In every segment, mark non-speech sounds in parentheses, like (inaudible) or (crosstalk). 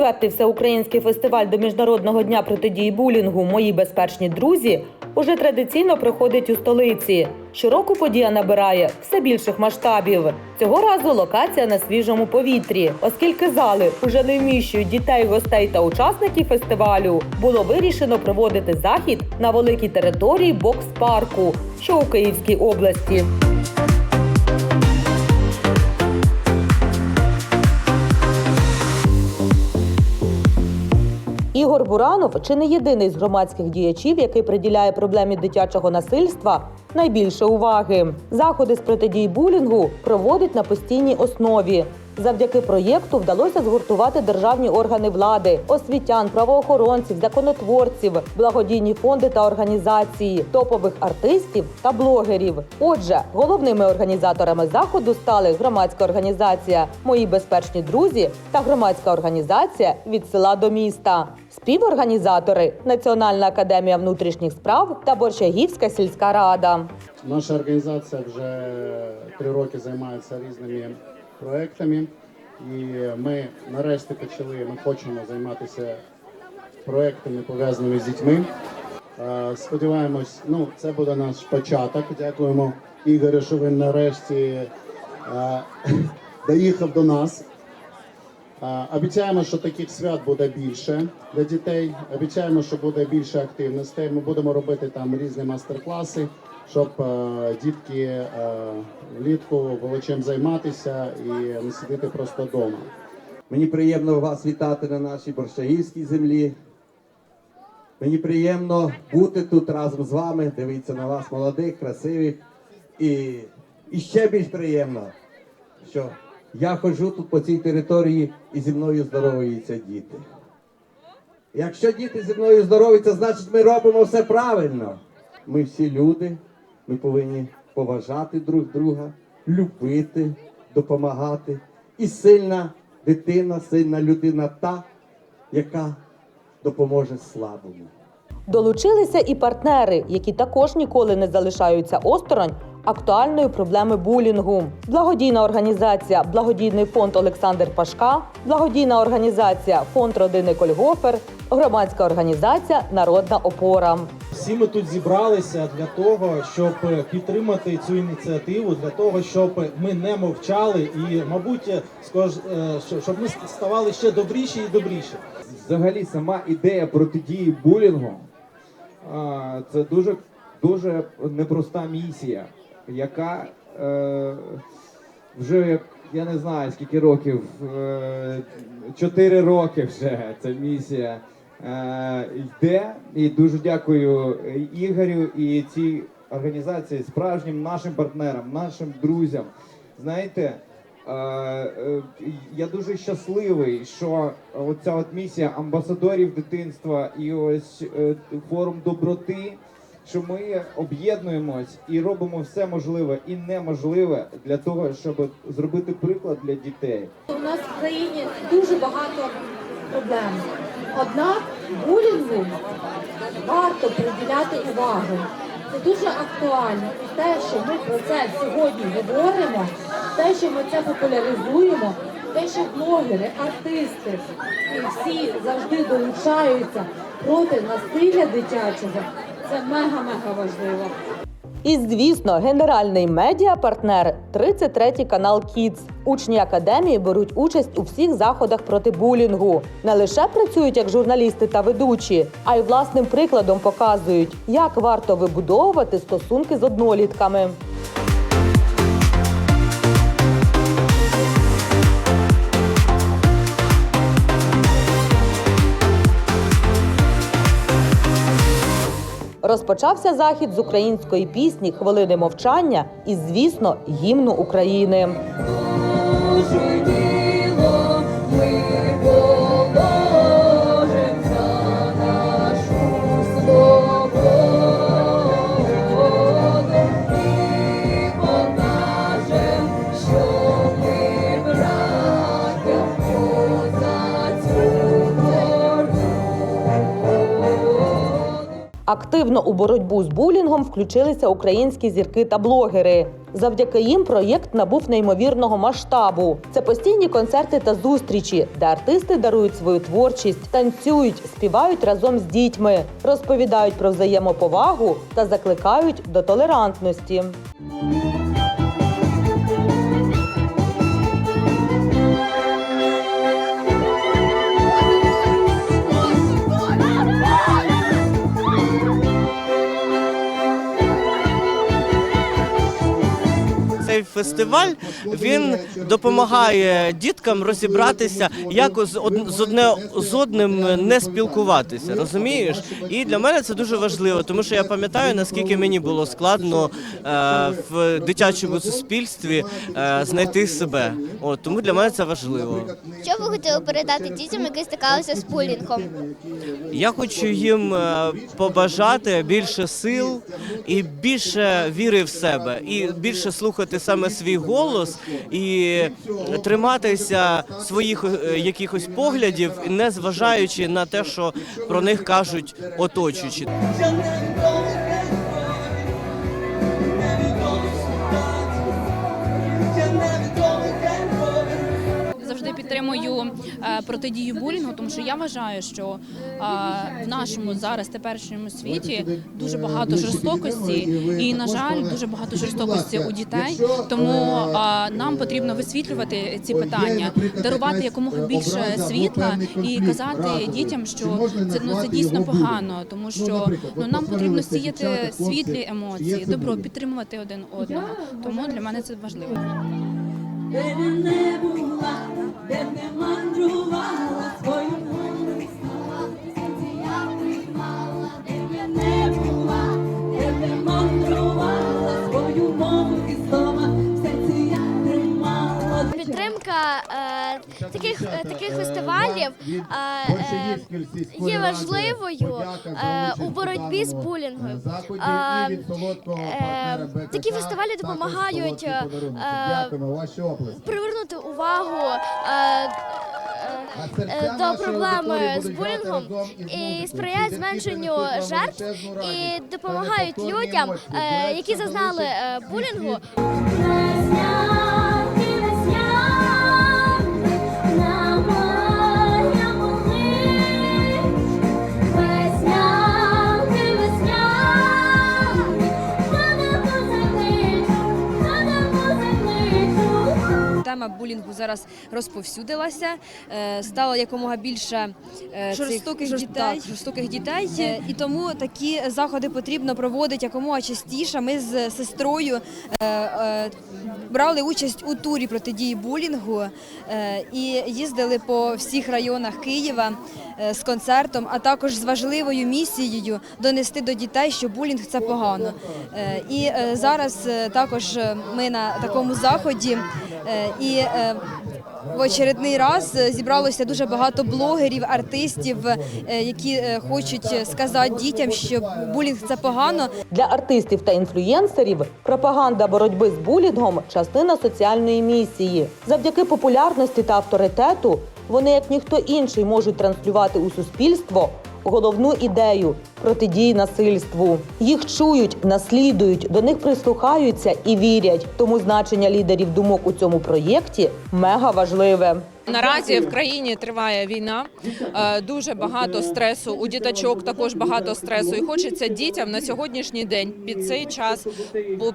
Четвертий всеукраїнський фестиваль до міжнародного дня протидії булінгу Мої безпечні друзі уже традиційно проходить у столиці. Щороку подія набирає все більших масштабів. Цього разу локація на свіжому повітрі, оскільки зали уже не вміщують дітей, гостей та учасників фестивалю. Було вирішено проводити захід на великій території бокс-парку, що у Київській області. Ігор Буранов чи не єдиний з громадських діячів, який приділяє проблемі дитячого насильства найбільше уваги. Заходи з протидії булінгу проводить на постійній основі. Завдяки проєкту вдалося згуртувати державні органи влади, освітян, правоохоронців, законотворців, благодійні фонди та організації, топових артистів та блогерів. Отже, головними організаторами заходу стали громадська організація Мої безпечні друзі та громадська організація від села до міста. Співорганізатори Національна академія внутрішніх справ та Борщагівська сільська рада. Наша організація вже три роки займається різними проектами, і ми нарешті почали. Ми хочемо займатися проектами пов'язаними з дітьми. Сподіваємось, ну це буде наш початок. Дякуємо Ігорю, що він нарешті (laughs) доїхав до нас. Обіцяємо, що таких свят буде більше для дітей. Обіцяємо, що буде більше активностей. Ми будемо робити там різні майстер-класи, щоб е, дітки е, влітку було чим займатися і не сидіти просто вдома. Мені приємно вас вітати на нашій борщагівській землі. Мені приємно бути тут разом з вами, дивитися на вас, молодих, красивих. І, і ще більш приємно, що я ходжу тут по цій території і зі мною здоровуються діти. Якщо діти зі мною здоровуються, значить ми робимо все правильно. Ми всі люди, ми повинні поважати друг друга, любити, допомагати. І сильна дитина, сильна людина та, яка допоможе слабому. Долучилися і партнери, які також ніколи не залишаються осторонь актуальної проблеми булінгу. Благодійна організація Благодійний фонд Олександр Пашка, благодійна організація Фонд родини Кольгофер, громадська організація Народна опора. Всі ми тут зібралися для того, щоб підтримати цю ініціативу, для того, щоб ми не мовчали і, мабуть, е, щоб ми ставали ще добріші і добріші. Взагалі, сама ідея протидії булінгу це дуже дуже непроста місія, яка е, вже я не знаю скільки років, е, чотири роки вже ця місія е, йде. І дуже дякую Ігорю і цій організації, справжнім нашим партнерам, нашим друзям. Знаєте, Я дуже щасливий, що оця от місія амбасадорів дитинства і ось е, форум доброти, що ми об'єднуємось і робимо все можливе і неможливе для того, щоб зробити приклад для дітей. У нас в країні дуже багато проблем. Однак булінгу варто приділяти увагу. Це дуже актуально. І те, що ми про це сьогодні говоримо, те, що ми це популяризуємо, те, що блогери, артисти і всі завжди долучаються проти насилля дитячого, це мега-мега важливо. І, звісно, генеральний медіа-партнер 33 канал Кіц. Учні академії беруть участь у всіх заходах проти булінгу. Не лише працюють як журналісти та ведучі, а й власним прикладом показують, як варто вибудовувати стосунки з однолітками. Розпочався захід з української пісні Хвилини мовчання і, звісно, гімну України. Активно у боротьбу з булінгом включилися українські зірки та блогери. Завдяки їм проєкт набув неймовірного масштабу. Це постійні концерти та зустрічі, де артисти дарують свою творчість, танцюють, співають разом з дітьми, розповідають про взаємоповагу та закликають до толерантності. Фестиваль він допомагає діткам розібратися, як з одне з одним не спілкуватися. Розумієш? І для мене це дуже важливо, тому що я пам'ятаю, наскільки мені було складно е, в дитячому суспільстві е, знайти себе. От тому для мене це важливо. Що ви хотіли передати дітям, які стикалися з булінгом? Я хочу їм е, побажати більше сил і більше віри в себе, і більше слухати саме свій голос і триматися своїх е, якихось поглядів, не зважаючи на те, що про них кажуть оточуючі. Протидію булінгу, тому що я вважаю, що е, в нашому зараз теперішньому світі дуже багато жорстокості, і на жаль, дуже багато жорстокості у дітей. Тому е, нам потрібно висвітлювати ці питання, дарувати якомога більше світла і казати дітям, що це ну це дійсно погано, тому що ну нам потрібно сіяти світлі емоції, добро підтримувати один одного. Тому для мене це важливо. Де не була, де б не мандрувала свою мову знала, я приймала, де б я не була, де б не мандрувала свою мову і слова, в серці я тримала. Підтримка е, таких е, таких фестивалів е, е, є важливою е, у боротьбі з булінгом. Е, е, такі фестивалі допомагають е, привернути увагу. Е, е, е, до проблеми з булінгом і сприяють зменшенню жертв і допомагають людям, е, які зазнали е, булінгу, Тема булінгу зараз розповсюдилася, е, стало якомога більше е, цих дітей. так, жорстоких дітей. Е, І тому такі заходи потрібно проводити якомога частіше. Ми з сестрою брали участь у турі протидії булінгу і їздили по всіх районах Києва з концертом, а також з важливою місією донести до дітей, що булінг це погано. І зараз також ми на такому заході і е, в очередний раз зібралося дуже багато блогерів, артистів, е, які е, хочуть сказати дітям, що булінг це погано, Для артистів та інфлюєнсерів пропаганда боротьби з булінгом частина соціальної місії. Завдяки популярності та авторитету вони, як ніхто інший, можуть транслювати у суспільство головну ідею протидії насильству. Їх чують, наслідують, до них прислухаються і вірять. Тому значення лідерів думок у цьому проєкті мега важливе. Наразі в країні триває війна, е, дуже багато стресу. У діточок також багато стресу. І хочеться дітям на сьогоднішній день під цей час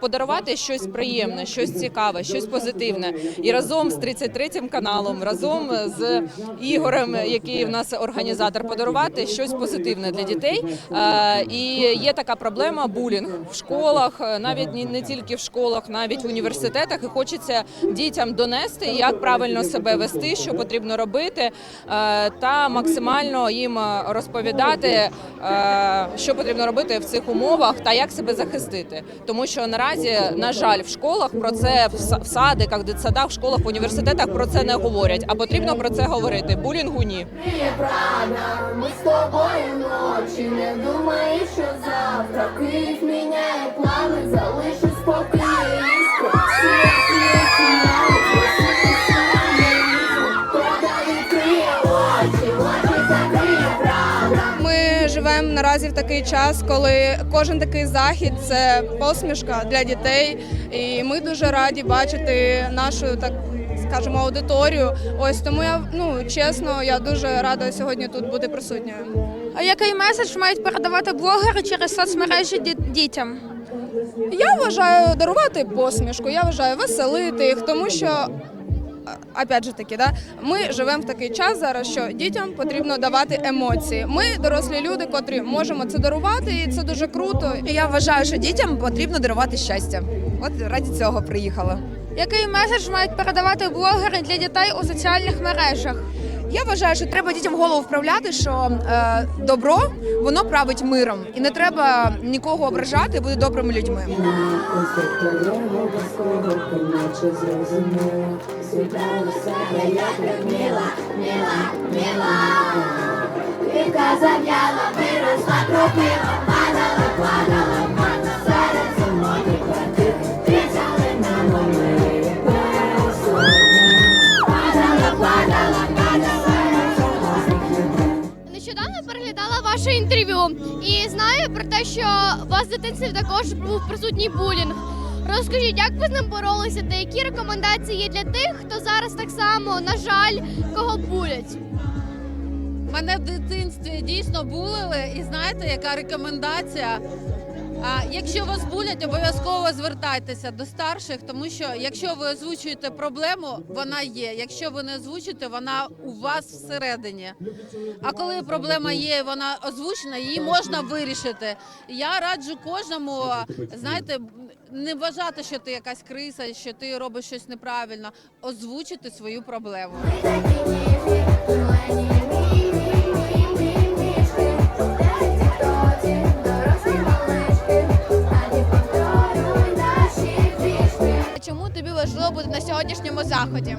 подарувати щось приємне, щось цікаве, щось позитивне. І разом з 33-м каналом, разом з Ігорем, який в нас організатор, подарувати щось позитивне для дітей. Е, І є така проблема булінг в школах, е, навіть не тільки в школах, навіть в університетах. І хочеться дітям донести, як правильно себе вести, що потрібно робити, е, та максимально їм розповідати, що потрібно робити в цих умовах та як себе захистити. Тому що наразі, на жаль, в школах про це в садиках, дитсадах, в школах, в університетах про це не говорять. А потрібно про це говорити. Булінгу ні. Ми з тобою ночі, не думай, що завтра Київ міняє плани, закриє правда. Ми живемо наразі в такий час, коли кожен такий захід це посмішка для дітей, і ми дуже раді бачити нашу так. Скажімо, аудиторію. Ось тому я ну чесно, я дуже рада сьогодні тут бути присутньою. А який меседж мають передавати блогери через соцмережі ді- дітям? Я вважаю дарувати посмішку, я вважаю веселити їх, тому що опять же таки, да, ми живемо в такий час зараз, що дітям потрібно давати емоції. Ми дорослі люди, котрі можемо це дарувати, і це дуже круто. І я вважаю, що дітям потрібно дарувати щастя. От раді цього приїхала. Який меседж мають передавати блогери для дітей у соціальних мережах? Я вважаю, що треба дітям голову вправляти, що е, добро воно править миром, і не треба нікого ображати, бути добрими людьми. Квітка зав'яла, виросла кропива, падала, падала, і знаю про те, що у вас в дитинстві також був присутній булінг. Розкажіть, як ви з ним боролися та які рекомендації є для тих, хто зараз так само, на жаль, кого булять? Мене в дитинстві дійсно булили, і знаєте, яка рекомендація? А, якщо вас булять, обов'язково звертайтеся до старших, тому що якщо ви озвучуєте проблему, вона є. Якщо ви не озвучуєте, вона у вас всередині. А коли проблема є, вона озвучена, її можна вирішити. Я раджу кожному, знаєте, не вважати, що ти якась криса, що ти робиш щось неправильно, озвучити свою проблему. Сьогоднішньому заході?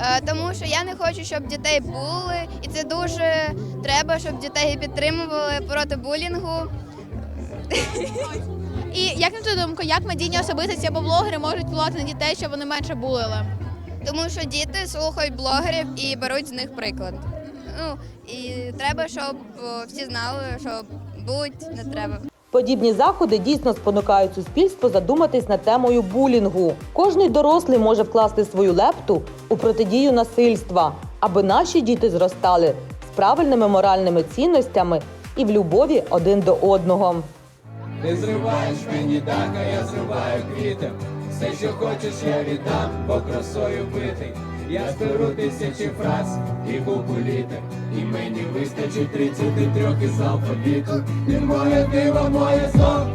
Е, Тому що я не хочу, щоб дітей були, і це дуже треба, щоб дітей підтримували проти булінгу. І як на твою думку, як медійні особистості або блогери можуть впливати на дітей, щоб вони менше булили? Тому що діти слухають блогерів і беруть з них приклад. Ну і треба, щоб всі знали, що будь не треба. Подібні заходи дійсно спонукають суспільство задуматись над темою булінгу. Кожний дорослий може вкласти свою лепту у протидію насильства, аби наші діти зростали з правильними моральними цінностями і в любові один до одного. Ти зриваєш мені так, а я зриваю квіти. Все, що хочеш, я віддам, бо красою битий. Я зберу тисячі фраз і купу. І мені вистачить 33 із алфавіту. Ти моє диво, моє зло,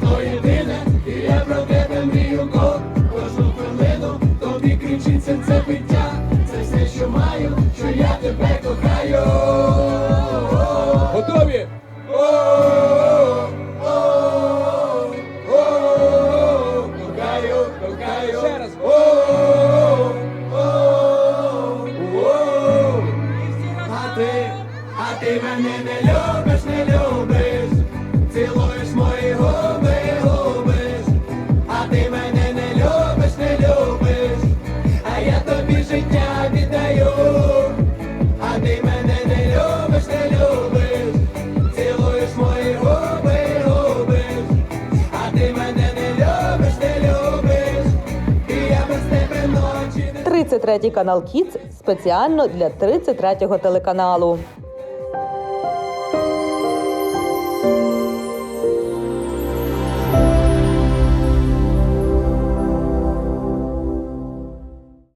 то єдине. І я про тебе мрію код. Кожну хвилину тобі кричить серце биття. Це все, що маю, що я тебе кохаю. 33 канал Кіц спеціально для 33 телеканалу.